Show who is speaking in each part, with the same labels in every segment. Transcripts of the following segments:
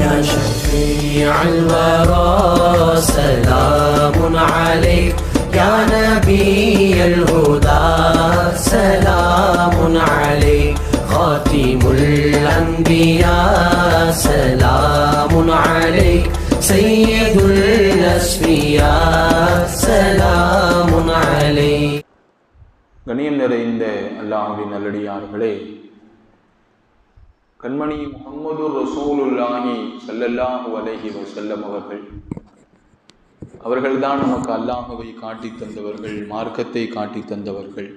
Speaker 1: يا شفيع الورى سلام عليك يا نبي الهدى سلام عليك خاتم الأنبياء سلام عليك سيد الأسفياء سلام عليك
Speaker 2: கண்ணியம் நிறைந்த அல்லாஹ்வின் நல்லடியார்களே கண்மணி முகமது ரசூலுல்லாஹி சல்லல்லாஹு அலஹி வசல்லம் அவர்கள். அவர்கள்தான் நமக்கு அல்லாஹுவை காட்டி தந்தவர்கள் மார்க்கத்தை காட்டி தந்தவர்கள்.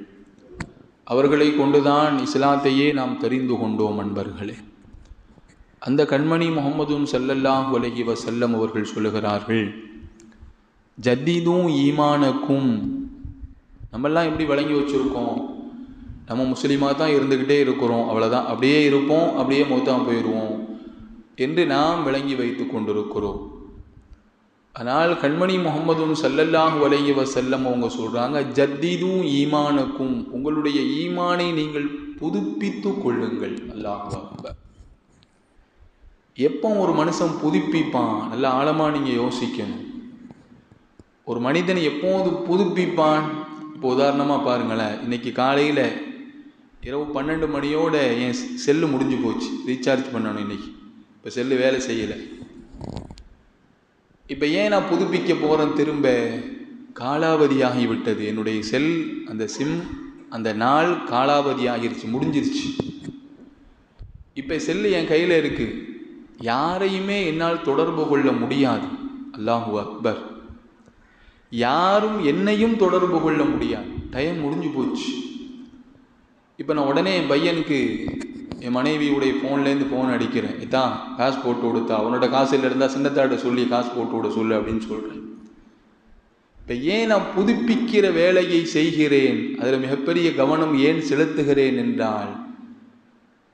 Speaker 2: அவர்களை கொண்டுதான் இஸ்லாத்தையே நாம் தெரிந்து கொண்டோம் அன்பர்களே. அந்த கண்மணி முகமதும் சல்லல்லாஹு அலஹி வசல்லம் அவர்கள் சொல்லுகிறார்கள் ஜத்திதும் ஈமானுக்கும். நம்மெல்லாம் எப்படி வழங்கி வச்சுருக்கோம்? நம்ம முஸ்லீமாக தான் இருந்துக்கிட்டே இருக்கிறோம் அவ்வளோதான் அப்படியே இருப்போம் அப்படியே மௌத்தான் போயிடுவோம் என்று நாம் விளங்கி வைத்து கொண்டிருக்கிறோம். ஆனால் கண்மணி முகமதும் சல்லல்லாஹு அலைஹி செல்லம் அவங்க சொல்கிறாங்க ஜத்திதும் ஈமானுக்கும் உங்களுடைய ஈமானை நீங்கள் புதுப்பித்து கொள்ளுங்கள். அல்லாஹ் எப்போ ஒரு மனுஷன் புதுப்பிப்பான்? நல்ல ஆழமாக நீங்கள் யோசிக்கணும். ஒரு மனிதன் எப்போது புதுப்பிப்பான்? இப்போ உதாரணமாக பாருங்களேன் இன்னைக்கு காலையில் இரவு பன்னெண்டு மணியோட என் செல்லு முடிஞ்சு போச்சு. ரீசார்ஜ் பண்ணணும் இன்னைக்கு. இப்போ செல்லு வேலை செய்யலை. இப்போ ஏன் நான் புதுப்பிக்க போகிறேன் திரும்ப? காலாவதியாகி விட்டது. என்னுடைய செல் அந்த சிம் அந்த நாள் காலாவதி ஆகிருச்சு முடிஞ்சிருச்சு. இப்போ செல்லு என் கையில் இருக்குது யாரையுமே என்னால் தொடர்பு கொள்ள முடியாது. அல்லாஹு அக்பர். யாரும் என்னையும் தொடர்பு கொள்ள முடியாது. டைம் முடிஞ்சு போச்சு. இப்போ நான் உடனே என் பையனுக்கு என் மனைவியுடைய ஃபோன்லேருந்து ஃபோன் அடிக்கிறேன். இதான் காசு போட்டு கொடுத்தா அவனோட காசு இல்லை இருந்தால் சின்னத்தாட்ட சொல்லி காசு போட்டு விட சொல்லு அப்படின்னு சொல்கிறேன் இப்போ ஏன் நான் புதுப்பிக்கிற வேலையை செய்கிறேன்? அதில் மிகப்பெரிய கவனம் ஏன் செலுத்துகிறேன் என்றால்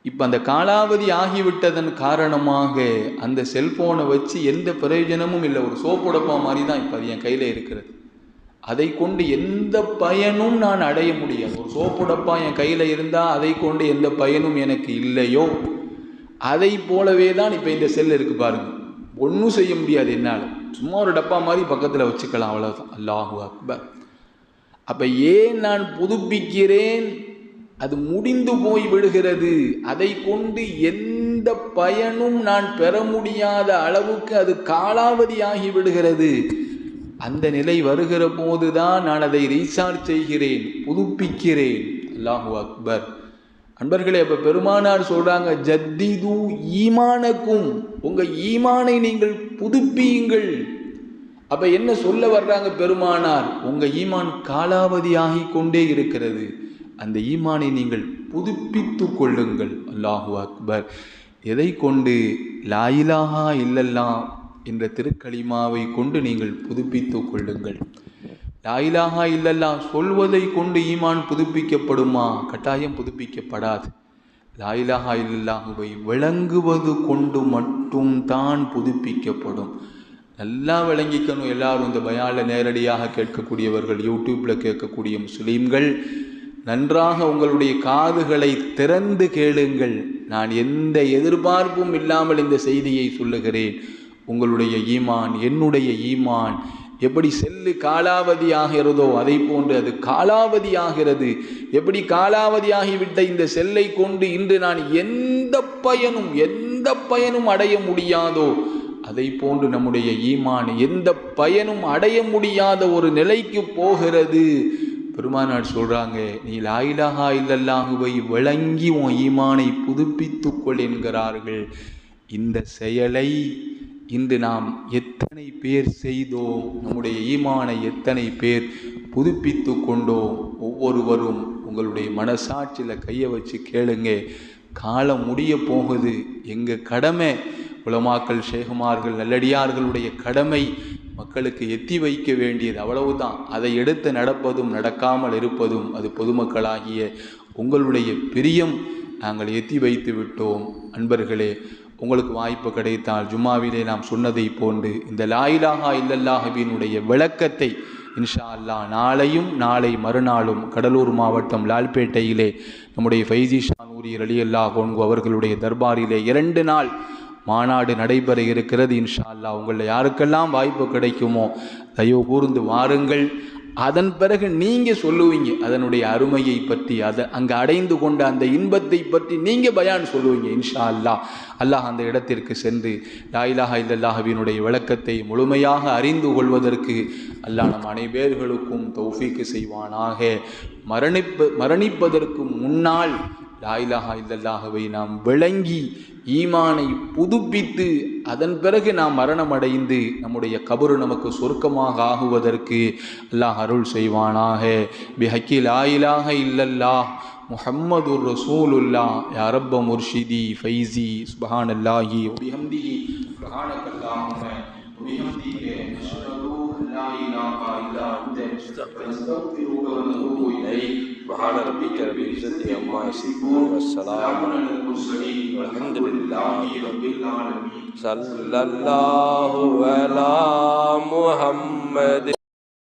Speaker 2: இப்போ அந்த காலாவதி ஆகிவிட்டதன் காரணமாக அந்த செல்ஃபோனை வச்சு எந்த பிரயோஜனமும் இல்லை. ஒரு சோப்புடப்பா மாதிரி தான் இப்போ அது என் கையில் இருக்கிறது. அதை கொண்டு எந்த பயனும் நான் அடைய முடியாது. ஒரு சோப்புடப்பா என் கையில் இருந்தால் அதை கொண்டு எந்த பயனும் எனக்கு இல்லையோ? அதை போலவே தான் இப்போ இந்த செல் இருக்குது பாருங்க. ஒன்றும் செய்ய முடியாது என்னால். சும்மா ஒரு டப்பா மாதிரி பக்கத்தில் வச்சுக்கலாம் அவ்வளோதான் அல்லாஹு அக்பர். அப்போ ஏன் நான் புதுப்பிக்கிறேன்? அது முடிந்து போய் விடுகிறது. அதை கொண்டு எந்த பயனும் நான் பெற முடியாத அளவுக்கு அது காலாவதியாகி விடுகிறது. அந்த நிலை வருகிற போது தான் நான் அதை ரீசார்ஜ் செய்கிறேன் புதுப்பிக்கிறேன். அல்லாஹு அக்பர். அன்பர்களே அப்போ பெருமானார் சொல்கிறாங்க ஜத்திது ஈமானக்கும் உங்கள் ஈமானை நீங்கள் புதுப்பியுங்கள். அப்போ என்ன சொல்ல வர்றாங்க பெருமானார்? உங்கள் ஈமான் காலாவதி ஆகி கொண்டே இருக்கிறது. அந்த ஈமானை நீங்கள் புதுப்பித்து கொள்ளுங்கள். அல்லாஹு அக்பர். எதை கொண்டு? லாயிலாகா இல்லல்லா என்ற திருக்களிமாவை கொண்டு நீங்கள் புதுப்பித்து கொள்ளுங்கள். லாயிலாகா இல்லல்லா சொல்வதை கொண்டு ஈமான் புதுப்பிக்கப்படுமா? கட்டாயம் புதுப்பிக்கப்படாது. லாயிலாகா இல்லல்லாஹுவை விளங்குவது கொண்டு மட்டும் தான் புதுப்பிக்கப்படும். நல்லா விளங்கிக்கணும் எல்லாரும். இந்த பயால நேரடியாக கேட்கக்கூடியவர்கள் யூடியூப்பில் கேட்கக்கூடிய முஸ்லீம்கள் நன்றாக உங்களுடைய காதுகளை திறந்து கேளுங்கள். நான் எந்த எதிர்பார்ப்பும் இல்லாமல் இந்த செய்தியை சொல்லுகிறேன். உங்களுடைய ஈமான் என்னுடைய ஈமான் எப்படி செல்லு காலாவதி ஆகிறதோ அதை போன்று அது காலாவதி ஆகிறது எப்படி காலாவதியாகிவிட்ட இந்த செல்லை கொண்டு இன்று நான் எந்த பயனும் எந்த பயனும் அடைய முடியாதோ அதை போன்று நம்முடைய ஈமான் எந்த பயனும் அடைய முடியாத ஒரு நிலைக்கு போகிறது. பெருமானார் சொல்கிறாங்க நீ லாயிலாகா இல்லல்லாஹுவை விளங்கி உன் ஈமானை புதுப்பித்துக்கொள் என்கிறார்கள். இந்த செயலை இன்று நாம் எத்தனை பேர் செய்தோம் நம்முடைய ஈமானை எத்தனை பேர் புதுப்பித்து கொண்டோம் ஒவ்வொருவரும் உங்களுடைய மனசாட்சியில் கையை வச்சு கேளுங்க. காலம் முடிய போகுது. எங்கள் கடமை? உலமாக்கள் ஷேகுமார்கள் நல்லடியார்களுடைய கடமை மக்களுக்கு எத்தி வைக்க வேண்டியது அவ்வளவுதான். அதை எடுத்து நடப்பதும் நடக்காமல் இருப்பதும் அது பொதுமக்களாகிய உங்களுடைய பிரியம். நாங்கள் எத்தி வைத்து விட்டோம். அன்பர்களே உங்களுக்கு வாய்ப்பு கிடைத்தால் ஜும்மாவிலே நாம் சொன்னதை போன்று இந்த லாயிலாகா இல்லல்லாஹுவினுடைய விளக்கத்தை இன்ஷா அல்லாஹ் நாளையும் நாளை மறுநாளும் கடலூர் மாவட்டம் லால்பேட்டையிலே நம்முடைய ஃபைசி ஷானூரியர் அலி கோன்கு அவர்களுடைய தர்பாரிலே இரண்டு நாள் மாநாடு நடைபெற இருக்கிறது. இன்ஷா அல்லாஹ் உங்களில் யாருக்கெல்லாம் வாய்ப்பு கிடைக்குமோ தயவு கூர்ந்து வாருங்கள். அதன் பிறகு நீங்கள் சொல்லுவீங்க அதனுடைய அருமையை பற்றி அதை அங்கே அடைந்து கொண்ட அந்த இன்பத்தை பற்றி நீங்கள் பயான் சொல்லுவீங்க இன்ஷா அல்லாஹ் அல்லாஹ் அந்த இடத்திற்கு சென்று லாயிலாக இல்லல்லாஹவினுடைய விளக்கத்தை முழுமையாக அறிந்து கொள்வதற்கு அல்லாஹ் நம் அனைவர்களுக்கும் தௌஃபீக்கு செய்வானாக. மரணிப்பு மரணிப்பதற்கு முன்னால் லாயிலாகா இல்லல்லாகவே நாம் விளங்கி ஈமானை புதுப்பித்து அதன் பிறகு நாம் மரணம் அடைந்து நம்முடைய கபரு நமக்கு சொர்க்கமாக ஆகுவதற்கு அல்லாஹ் அருள் செய்வானாக. பிஹக்கி லாயிலாக இல்லல்லா முஹம்மது ரசூலுல்லா அரப்ப முர்ஷிதி ஃபைசி சுபஹான் அல்லாஹி ஒபிஹம்தி சுபஹானக்கல்லாஹும ஒபிஹம்தி لا إله إلا أنت نستغفرك ونتوب إليك
Speaker 3: سبحان ربك رب العزة عما يصفون والسلام على
Speaker 2: المرسلين
Speaker 3: والحمد لله
Speaker 2: رب العالمين
Speaker 3: صلى الله على محمد